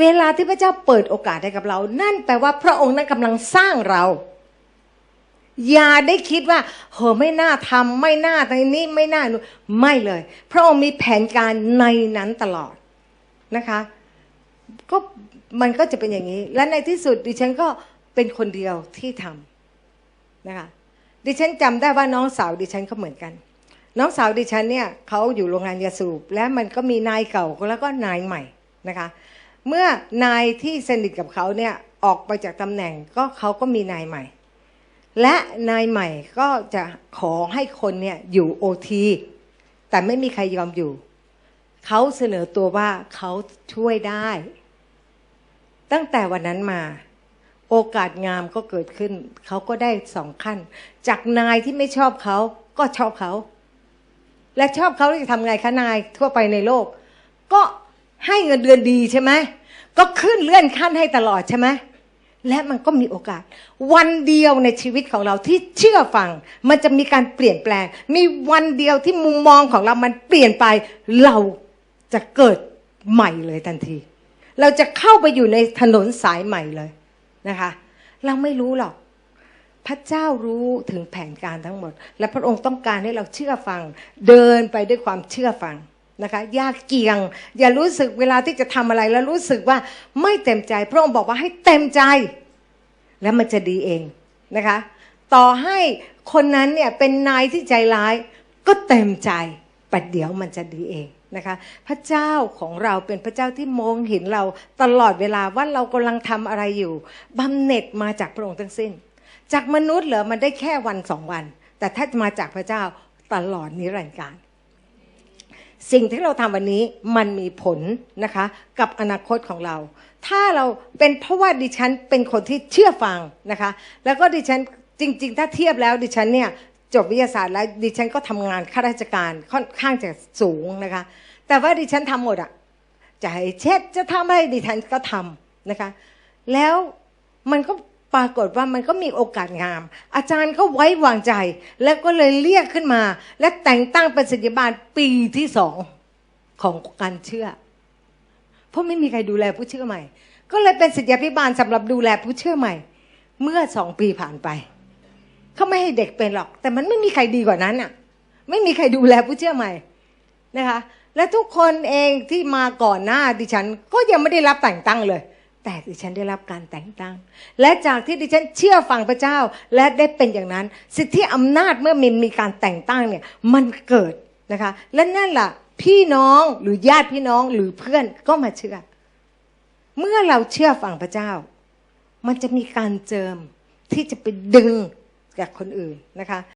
เวลาที่พระเจ้าเปิดโอกาสให้กับเรา นั่นแปลว่าพระองค์นั้นกำลังสร้างเรา อย่าได้คิดว่าเฮอไม่น่าทำไม่น่าในนี้ไม่น่านไม่เลย พระองค์มีแผนการในนั้นตลอดนะคะ ก็มันก็จะเป็นอย่างนี้ และในที่สุดดิฉันก็เป็นคนเดียวที่ทำนะคะดิฉันจำได้ว่าน้องสาวดิฉันก็เหมือนกัน น้องสาวดิฉันเนี่ยเขาอยู่โรงงานยาสูบและมันก็มีนายเก่าแล้วก็นายใหม่นะคะ เมื่อนายที่สนิทกับเขาเนี่ยออกไปจากตำแหน่งก็เขาก็มีนายใหม่ และนายใหม่ก็จะขอให้คนเนี่ยอยู่โอทีแต่ไม่มีใครยอมอยู่ เขาเสนอตัวว่าเขาช่วยได้ ตั้งแต่วันนั้นมา โอกาสงามก็เกิดขึ้น เขาก็ได้สองขั้น จากนายที่ไม่ชอบเขาก็ชอบเขา และชอบเขาจะทำไงคะนายทั่วไปในโลก ก็ ให้เงินเดือนดีใช่ไหมก็ขึ้นเลื่อนขั้นให้ตลอดใช่ไหมและมันก็มีโอกาส วันเดียวในชีวิตของเราที่เชื่อฟัง มันจะมีการเปลี่ยนแปลง มีวันเดียวที่มุมมองของเรามันเปลี่ยนไป เราจะเกิดใหม่เลยทันที เราจะเข้าไปอยู่ในถนนสายใหม่เลยนะคะ เราไม่รู้หรอก พระเจ้ารู้ถึงแผนการทั้งหมด และพระองค์ต้องการให้เราเชื่อฟัง เดินไปด้วยความเชื่อฟัง นะคะอยาเกียง อย่ารู้สึกเวลาที่จะทำอะไรแล้วรู้สึกว่าไม่เต็มใจ พระองค์บอกว่าให้เต็มใจ แล้วมันจะดีเองนะคะ ต่อให้คนนั้นเนี่ยเป็นนายที่ใจร้าย ก็เต็มใจปัดเดี๋ยวมันจะดีเองนะคะพระเจ้าของเราเป็นพระเจ้าที่มองเห็นเราตลอดเวลาว่าเรากำลังทำอะไรอยู่บำเหน็จมาจากพระองค์ทั้งสิ้น จากมนุษย์เหรอมันได้แค่วันสองวัน แต่ถ้ามาจากพระเจ้าตลอดนิรันดร์การ สิ่งที่เราทำวันนี้มันมีผลนะคะ กับอนาคตของเรา ถ้าเราเป็นเพราะว่าดิฉันเป็นคนที่เชื่อฟังนะคะ แล้วก็ดิฉันจริง ๆ ถ้าเทียบแล้วดิฉันเนี่ยจบวิทยาศาสตร์แล้วดิฉันก็ทำงานข้าราชการค่อนข้างจะสูงนะคะ แต่ว่าดิฉันทำหมดอะจะให้เช็ดจะทำอะไรดิฉันก็ทำนะคะ แล้วมันก็ ปรากฏว่ามันก็มีโอกาสงาม อาจารย์ก็ไว้วางใจ แล้วก็เลยเรียกขึ้นมา และแต่งตั้งเป็นศิษยาบาลปีที่สองของการเชื่อ เพราะไม่มีใครดูแลผู้เชื่อใหม่ ก็เลยเป็นศิษยาพิบาลสำหรับดูแลผู้เชื่อใหม่ เมื่อสองปีผ่านไปเขาไม่ให้เด็กเป็นหรอก แต่มันไม่มีใครดีกว่านั้นอะ ไม่มีใครดูแลผู้เชื่อใหม่นะคะ และทุกคนเองที่มาก่อนหน้าดิฉัน ก็ยังไม่ได้รับแต่งตั้งเลย แต่ดิฉันได้รับการแต่งตั้ง และจากที่ดิฉันเชื่อฟังพระเจ้า และได้เป็นอย่างนั้น สิทธิอำนาจเมื่อมีมีการแต่งตั้งเนี่ยมันเกิดนะคะ และนั่นแหละพี่น้องหรือญาติพี่น้องหรือเพื่อนก็มาเชื่อ เมื่อเราเชื่อฟังพระเจ้า มันจะมีการเจิมที่จะไปดึงจากคนอื่นนะคะ